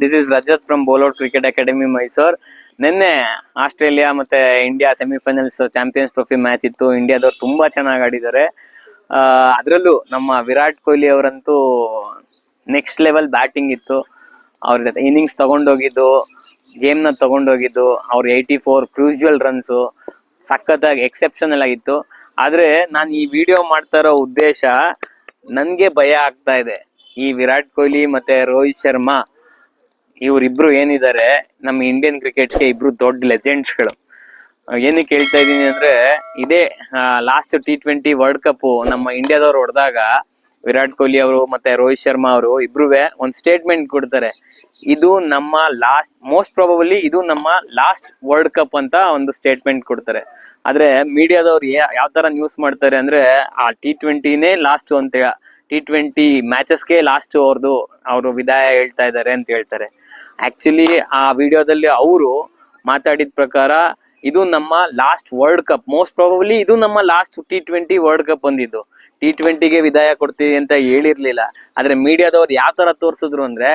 This is Rajat from ಬೋಲೋಡ್ cricket academy Mysore ನಿನ್ನೆ Australia ಮತ್ತೆ India semifinals champions trophy match ಇತ್ತು. ಇಂಡಿಯಾದವ್ರು ತುಂಬಾ ಚೆನ್ನಾಗಿ ಆಡಿದ್ದಾರೆ. ಅದರಲ್ಲೂ ನಮ್ಮ ವಿರಾಟ್ ಕೊಹ್ಲಿ ಅವರಂತೂ ನೆಕ್ಸ್ಟ್ ಲೆವೆಲ್ ಬ್ಯಾಟಿಂಗ್ ಇತ್ತು. ಅವ್ರ ಇನ್ನಿಂಗ್ಸ್ ತಗೊಂಡೋಗಿದ್ದು ಗೇಮ್ನ ತಗೊಂಡೋಗಿದ್ದು, ಅವ್ರ ಏಯ್ಟಿ ಫೋರ್ ಕ್ರೂಜುವಲ್ ರನ್ಸು ಸಖತ್ತಾಗಿ ಎಕ್ಸೆಪ್ಷನಲ್ ಆಗಿತ್ತು. ಆದ್ರೆ ನಾನು ಈ ವಿಡಿಯೋ ಮಾಡ್ತಾ ಇರೋ ಉದ್ದೇಶ, ನನ್ಗೆ ಭಯ ಆಗ್ತಾ ಇದೆ. ಈ ವಿರಾಟ್ ಕೊಹ್ಲಿ ಮತ್ತೆ ರೋಹಿತ್ ಶರ್ಮಾ ಇವರಿಬ್ರು ಏನಿದ್ದಾರೆ ನಮ್ಮ ಇಂಡಿಯನ್ ಕ್ರಿಕೆಟ್ಗೆ ಇಬ್ರು ದೊಡ್ಡ ಲೆಜೆಂಡ್ಸ್ಗಳು ಏನಕ್ಕೆ ಹೇಳ್ತಾ ಇದ್ದೀನಿ ಅಂದ್ರೆ, ಇದೇ last T twenty world cup ನಮ್ಮ ಇಂಡಿಯಾದವ್ರು ಹೊಡೆದಾಗ ವಿರಾಟ್ ಕೊಹ್ಲಿ ಅವರು ಮತ್ತೆ ರೋಹಿತ್ ಶರ್ಮಾ ಅವರು ಇಬ್ರುವೆ ಒಂದು ಸ್ಟೇಟ್ಮೆಂಟ್ ಕೊಡ್ತಾರೆ. ಇದು ನಮ್ಮ ಲಾಸ್ಟ್ ಮೋಸ್ಟ್ ಪ್ರಾಬಬಲಿ ಇದು ನಮ್ಮ ಲಾಸ್ಟ್ ವರ್ಲ್ಡ್ ಕಪ್ ಅಂತ ಒಂದು ಸ್ಟೇಟ್ಮೆಂಟ್ ಕೊಡ್ತಾರೆ. ಆದ್ರೆ ಮೀಡಿಯಾದವ್ರು ಯಾವ ತರ ನ್ಯೂಸ್ ಮಾಡ್ತಾರೆ ಅಂದ್ರೆ, ಆ ಟಿ ಟ್ವೆಂಟಿನೇ ಲಾಸ್ಟ್ ಅಂತ ಟಿ ಟ್ವೆಂಟಿ ಮ್ಯಾಚಸ್ಗೆ ಲಾಸ್ಟ್ ಅವ್ರದ್ದು ಅವರು ವಿದಾಯ ಹೇಳ್ತಾ ಇದ್ದಾರೆ ಅಂತ ಹೇಳ್ತಾರೆ. ಆಕ್ಚುಲಿ ಆ ವಿಡಿಯೋದಲ್ಲಿ ಅವರು ಮಾತಾಡಿದ ಪ್ರಕಾರ ಇದು ನಮ್ಮ last world cup most probably ಇದು ನಮ್ಮ last T twenty world cup ಬಂದಿದ್ದು. ಟಿ ಟ್ವೆಂಟಿಗೆ ವಿದಾಯ ಕೊಡ್ತೀವಿ ಅಂತ ಹೇಳಿರ್ಲಿಲ್ಲ. ಆದ್ರೆ ಮೀಡಿಯಾದವ್ರು ಯಾವ ತರ ತೋರಿಸಿದ್ರು ಅಂದ್ರೆ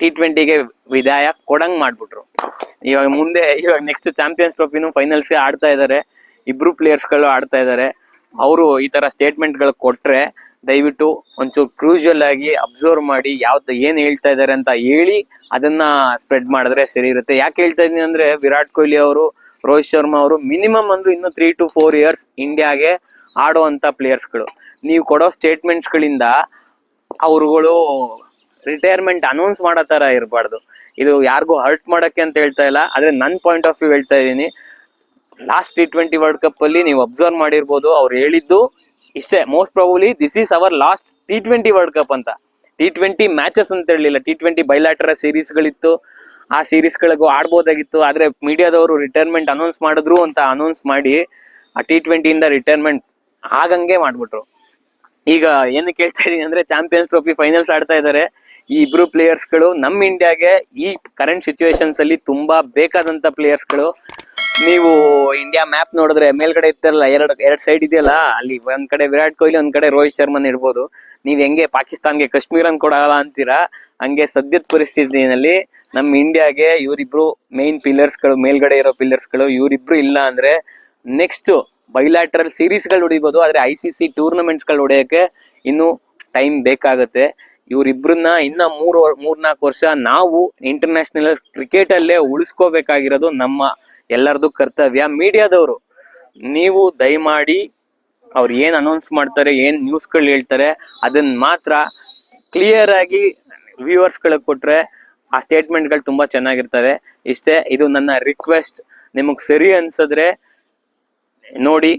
ಟಿ ಟ್ವೆಂಟಿಗೆ ವಿದಾಯ ಕೊಡಂಗ್ ಮಾಡ್ಬಿಟ್ರು. ಇವಾಗ ಮುಂದೆ, ಇವಾಗ ನೆಕ್ಸ್ಟ್ ಚಾಂಪಿಯನ್ಸ್ ಟ್ರೋಫಿನೂ ಫೈನಲ್ಸ್ಗೆ ಆಡ್ತಾ ಇದ್ದಾರೆ ಇಬ್ರು ಪ್ಲೇಯರ್ಸ್ಗಳು ಆಡ್ತಾ ಇದ್ದಾರೆ ಅವರು ಈ ತರ ಸ್ಟೇಟ್ಮೆಂಟ್ಗಳು ಕೊಟ್ರೆ ದಯವಿಟ್ಟು ಒಂಚೂರು ಕ್ರೂಷಿಯಲ್ ಆಗಿ ಅಬ್ಸರ್ವ್ ಮಾಡಿ ಯಾವ್ದು ಏನ್ ಹೇಳ್ತಾ ಇದ್ದಾರೆ ಅಂತ ಹೇಳಿ ಅದನ್ನ ಸ್ಪ್ರೆಡ್ ಮಾಡಿದ್ರೆ ಸರಿ ಇರುತ್ತೆ. ಯಾಕೆ ಹೇಳ್ತಾ ಇದೀನಿ ಅಂದ್ರೆ ವಿರಾಟ್ ಕೊಹ್ಲಿ ಅವರು, ರೋಹಿತ್ ಶರ್ಮಾ ಅವರು ಮಿನಿಮಮ್ ಅಂದ್ರೆ ಇನ್ನು ತ್ರೀ ಟು ಫೋರ್ ಇಯರ್ಸ್ ಇಂಡಿಯಾಗೆ ಆಡುವಂತ ಪ್ಲೇಯರ್ಸ್ಗಳು ನೀವು ಕೊಡೋ ಸ್ಟೇಟ್ಮೆಂಟ್ಸ್ಗಳಿಂದ ಅವ್ರುಗಳು ರಿಟೈರ್ಮೆಂಟ್ ಅನೌನ್ಸ್ ಮಾಡೋ ತರ ಇರಬಾರ್ದು. ಇದು ಯಾರಿಗೂ ಹರ್ಟ್ ಮಾಡಕ್ಕೆ ಅಂತ ಹೇಳ್ತಾ ಇಲ್ಲ. ಆದ್ರೆ ನನ್ನ ಪಾಯಿಂಟ್ ಆಫ್ ವ್ಯೂ ಹೇಳ್ತಾ ಇದ್ದೀನಿ. Last T twenty world cup ಅಲ್ಲಿ ನೀವು ಅಬ್ಸರ್ವ್ ಮಾಡಿರ್ಬೋದು. ಅವ್ರು ಹೇಳಿದ್ದು ಇಷ್ಟೇ most probably this is our last T twenty world cup ಅಂತ. ಟಿ ಟ್ವೆಂಟಿ ಮ್ಯಾಚಸ್ ಅಂತ ಹೇಳಲಿಲ್ಲ. ಟಿ ಟ್ವೆಂಟಿ ಬೈಲಾಟರ ಸೀರೀಸ್ಗಳಿತ್ತು ಆ ಸೀರೀಸ್ಗಳಿಗೂ ಆಡ್ಬೋದಾಗಿತ್ತು. ಆದ್ರೆ ಮೀಡಿಯಾದವರು ರಿಟೈರ್ಮೆಂಟ್ ಅನೌನ್ಸ್ ಮಾಡಿದ್ರು ಅಂತ ಅನೌನ್ಸ್ ಮಾಡಿ ಆ ಟಿ ಟ್ವೆಂಟಿಯಿಂದ ರಿಟೈರ್ಮೆಂಟ್ ಆಗಂಗೆ ಮಾಡ್ಬಿಟ್ರು. ಈಗ ಏನು ಕೇಳ್ತಾ ಇದೀನಿ ಅಂದ್ರೆ ಚಾಂಪಿಯನ್ಸ್ ಟ್ರೋಫಿ ಫೈನಲ್ಸ್ ಆಡ್ತಾ ಇದ್ದಾರೆ. ಈ ಇಬ್ರು ಪ್ಲೇಯರ್ಸ್ಗಳು ನಮ್ಮ ಇಂಡಿಯಾಗೆ ಈ ಕರೆಂಟ್ ಸಿಚುವೇಶನ್ಸ್ ಅಲ್ಲಿ ತುಂಬಾ ಬೇಕಾದಂತ ಪ್ಲೇಯರ್ಸ್ಗಳು ನೀವು ಇಂಡಿಯಾ ಮ್ಯಾಪ್ ನೋಡಿದ್ರೆ ಮೇಲ್ಗಡೆ ಇರ್ತಾರಲ್ಲ ಎರಡು, ಎರಡ್ ಸೈಡ್ ಇದೆಯಲ್ಲ, ಅಲ್ಲಿ ಒಂದ್ ಕಡೆ ವಿರಾಟ್ ಕೊಹ್ಲಿ, ಒಂದ್ ಕಡೆ ರೋಹಿತ್ ಶರ್ಮನ್ ಇರ್ಬೋದು. ನೀವ್ ಹೆಂಗೆ ಪಾಕಿಸ್ತಾನ್ಗೆ ಕಾಶ್ಮೀರನ್ ಕೊಡಲ್ಲ ಅಂತೀರಾ? ಹಂಗೆ ಸದ್ಯದ ಪರಿಸ್ಥಿತಿನಲ್ಲಿ ನಮ್ಮ ಇಂಡಿಯಾಗೆ ಇವರಿಬ್ರು ಮೇನ್ ಪಿಲ್ಲರ್ಸ್ಗಳು ಮೇಲ್ಗಡೆ ಇರೋ ಪಿಲ್ಲರ್ಸ್ಗಳು ಇವರಿಬ್ರು ಇಲ್ಲ ಅಂದ್ರೆ ನೆಕ್ಸ್ಟ್ ಬೈಲಾಟ್ರಲ್ ಸೀರೀಸ್ಗಳು ಹೊಡಿಬೋದು. ಆದ್ರೆ ಐ ಸಿ ಸಿ ಟೂರ್ನಮೆಂಟ್ಸ್ಗಳು ಹೊಡೆಯಕ್ಕೆ ಇನ್ನು ಟೈಮ್ ಬೇಕಾಗುತ್ತೆ. ಇವರಿಬ್ರನ್ನ ಇನ್ನ ಮೂರ್, ಮೂರ್ನಾಲ್ಕು ವರ್ಷ ನಾವು ಇಂಟರ್ನ್ಯಾಷನಲ್ ಕ್ರಿಕೆಟ್ ಅಲ್ಲೇ ಉಳಿಸ್ಕೋಬೇಕಾಗಿರೋದು ನಮ್ಮ ಎಲ್ಲರದು ಕರ್ತವ್ಯ ಮೀಡಿಯಾದವರು. ನೀವು ದಯಮಾಡಿ ಅವ್ರು ಏನ್ ಅನೌನ್ಸ್ ಮಾಡ್ತಾರೆ, ಏನ್ ನ್ಯೂಸ್ಗಳು ಹೇಳ್ತಾರೆ ಅದನ್ನ ಮಾತ್ರ ಕ್ಲಿಯರ್ ಆಗಿ ವ್ಯೂವರ್ಸ್ಗಳಿಗೆ ಕೊಟ್ರೆ ಆ ಸ್ಟೇಟ್ಮೆಂಟ್ಗಳು ತುಂಬಾ ಚೆನ್ನಾಗಿರ್ತವೆ. ಇಷ್ಟೇ, ಇದು ನನ್ನ ರಿಕ್ವೆಸ್ಟ್ ನಿಮಗ್ ಸರಿ ಅನ್ಸಿದ್ರೆ ನೋಡಿ,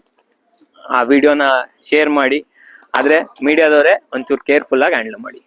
ಆ ವಿಡಿಯೋನ ಶೇರ್ ಮಾಡಿ. ಆದ್ರೆ ಮೀಡಿಯಾದವರೇ ಒಂಚೂರು ಕೇರ್ಫುಲ್ ಆಗಿ ಹ್ಯಾಂಡಲ್ ಮಾಡಿ.